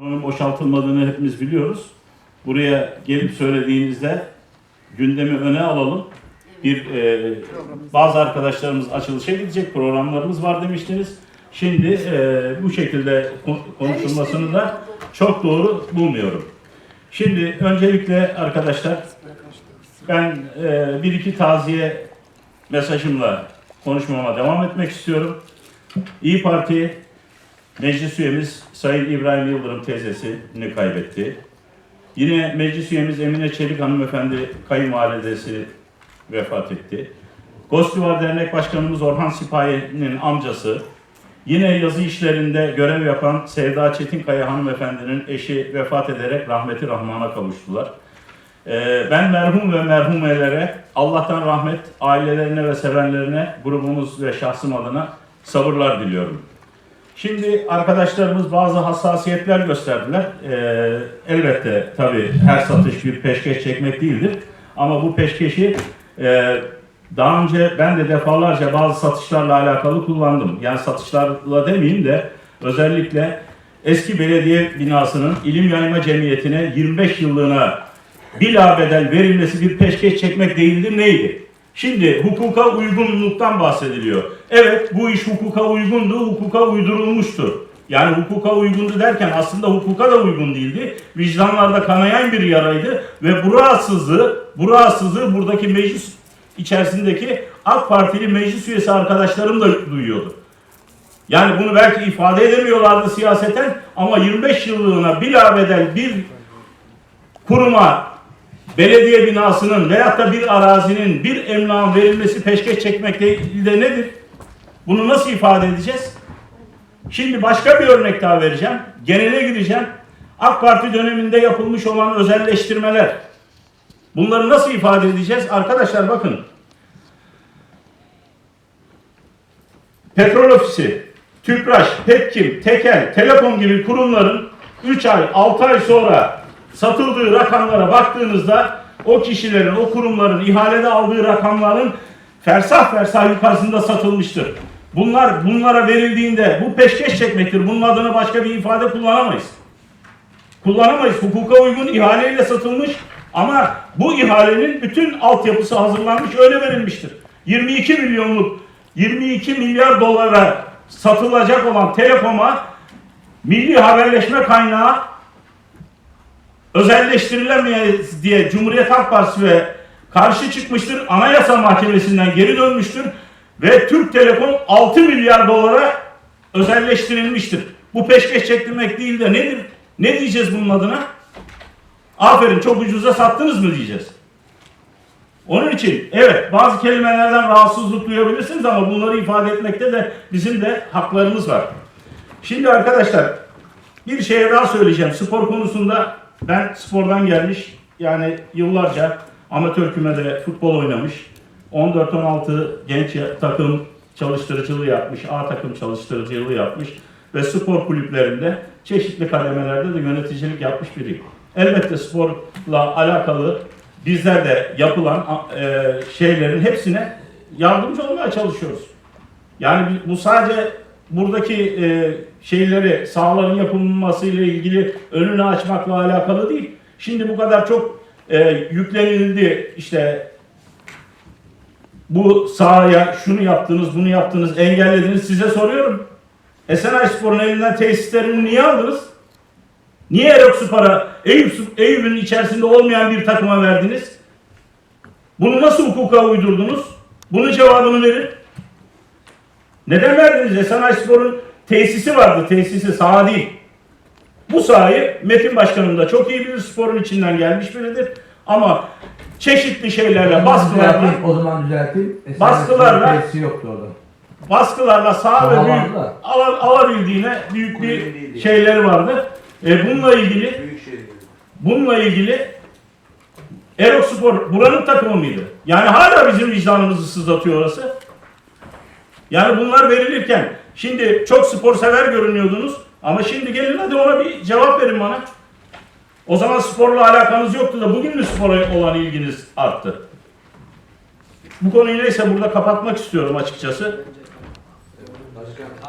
Buranın boşaltılmadığını hepimiz biliyoruz. Buraya gelip söylediğinizde gündemi öne alalım. Bir e, bazı arkadaşlarımız açılışa gidecek programlarımız var demiştiniz. Şimdi e, bu şekilde kon- konuşulmasını da çok doğru bulmuyorum. Şimdi öncelikle arkadaşlar ben e, bir iki taziye mesajımla konuşmama devam etmek istiyorum. İyi Parti meclis üyemiz Sayın İbrahim Yıldırım teyzesini kaybetti. Yine meclis üyemiz Emine Çelik hanımefendi kayınvalidesi vefat etti. Gostivar Dernek Başkanımız Orhan Sipahi'nin amcası, yine yazı işlerinde görev yapan Sevda Çetinkaya hanımefendinin eşi vefat ederek rahmeti rahmana kavuştular. Ee, ben merhum ve merhumelere Allah'tan rahmet, ailelerine ve sevenlerine grubumuz ve şahsım adına sabırlar diliyorum. Şimdi arkadaşlarımız bazı hassasiyetler gösterdiler. Ee, elbette tabii her satış bir peşkeş çekmek değildir. Ama bu peşkeşi e, daha önce ben de defalarca bazı satışlarla alakalı kullandım. Yani satışlarla demeyeyim de özellikle eski belediye binasının ilim yayma cemiyetine 25 yıllığına bilabedel verilmesi bir peşkeş çekmek değildir neydi? Şimdi hukuka uygunluktan bahsediliyor. Evet bu iş hukuka uygundu, hukuka uydurulmuştu. Yani hukuka uygundu derken aslında hukuka da uygun değildi. Vicdanlarda kanayan bir yaraydı ve bu rahatsızlığı, bu rahatsızlığı buradaki meclis içerisindeki AK Partili meclis üyesi arkadaşlarım da duyuyordu. Yani bunu belki ifade edemiyorlardı siyaseten ama 25 yıllığına bilabedel bir kuruma belediye binasının veyahut da bir arazinin bir emlakın verilmesi peşkeş çekmek değil de nedir? Bunu nasıl ifade edeceğiz? Şimdi başka bir örnek daha vereceğim. Genele gireceğim. AK Parti döneminde yapılmış olan özelleştirmeler. Bunları nasıl ifade edeceğiz? Arkadaşlar bakın. Petrol Ofisi, Tüpraş, Petkim, Tekel, Telekom gibi kurumların 3 ay, 6 ay sonra satıldığı rakamlara baktığınızda o kişilerin, o kurumların ihalede aldığı rakamların fersah fersah yukarısında satılmıştır. Bunlar bunlara verildiğinde bu peşkeş çekmektir. Bunun adına başka bir ifade kullanamayız. Kullanamayız. Hukuka uygun ihaleyle satılmış ama bu ihalenin bütün altyapısı hazırlanmış öyle verilmiştir. 22 milyonluk 22 milyar dolara satılacak olan Telekom'a milli haberleşme kaynağı özelleştirilemeyez diye Cumhuriyet Halk Partisi ve karşı çıkmıştır. Anayasa Mahkemesi'nden geri dönmüştür. Ve Türk Telekom 6 milyar dolara özelleştirilmiştir. Bu peşkeş çektirmek değil de nedir? Ne diyeceğiz bunun adına? Aferin çok ucuza sattınız mı diyeceğiz. Onun için evet bazı kelimelerden rahatsızlık duyabilirsiniz ama bunları ifade etmekte de bizim de haklarımız var. Şimdi arkadaşlar bir şey daha söyleyeceğim. Spor konusunda ben spordan gelmiş yani yıllarca amatör kümede futbol oynamış. 14-16 genç takım çalıştırıcılığı yapmış, A takım çalıştırıcılığı yapmış ve spor kulüplerinde çeşitli kademelerde de yöneticilik yapmış biriyim. Elbette sporla alakalı bizler de yapılan e, şeylerin hepsine yardımcı olmaya çalışıyoruz. Yani bu sadece buradaki e, şeyleri sahaların yapılması ile ilgili önünü açmakla alakalı değil. Şimdi bu kadar çok e, yüklenildi işte bu sahaya şunu yaptınız, bunu yaptınız, engellediniz. Size soruyorum. Esenay Spor'un elinden tesislerini niye aldınız? Niye Erok Spor'a Eyüp, Eyüp'ün içerisinde olmayan bir takıma verdiniz? Bunu nasıl hukuka uydurdunuz? Bunun cevabını verin. Neden verdiniz? Esenay Spor'un tesisi vardı. Tesisi saha değil. Bu sahayı Metin Başkanım da çok iyi bilir. Sporun içinden gelmiş biridir. Ama çeşitli şeylerle, baskılarla, o zaman düzelteyim. Baskılarla- tesisi yoktu orada. baskılarla sağ ve büyük anladım. ala- alabildiğine büyük bir Kulübü şeyleri vardı. E, bununla ilgili Büyükşehir. bununla ilgili Erok Spor buranın takımı mıydı? Yani hala bizim vicdanımızı sızlatıyor orası. Yani bunlar verilirken şimdi çok spor sever görünüyordunuz ama şimdi gelin hadi ona bir cevap verin bana. O zaman sporla alakanız yoktu da bugün mü spora olan ilginiz arttı? Bu konuyu neyse burada kapatmak istiyorum açıkçası.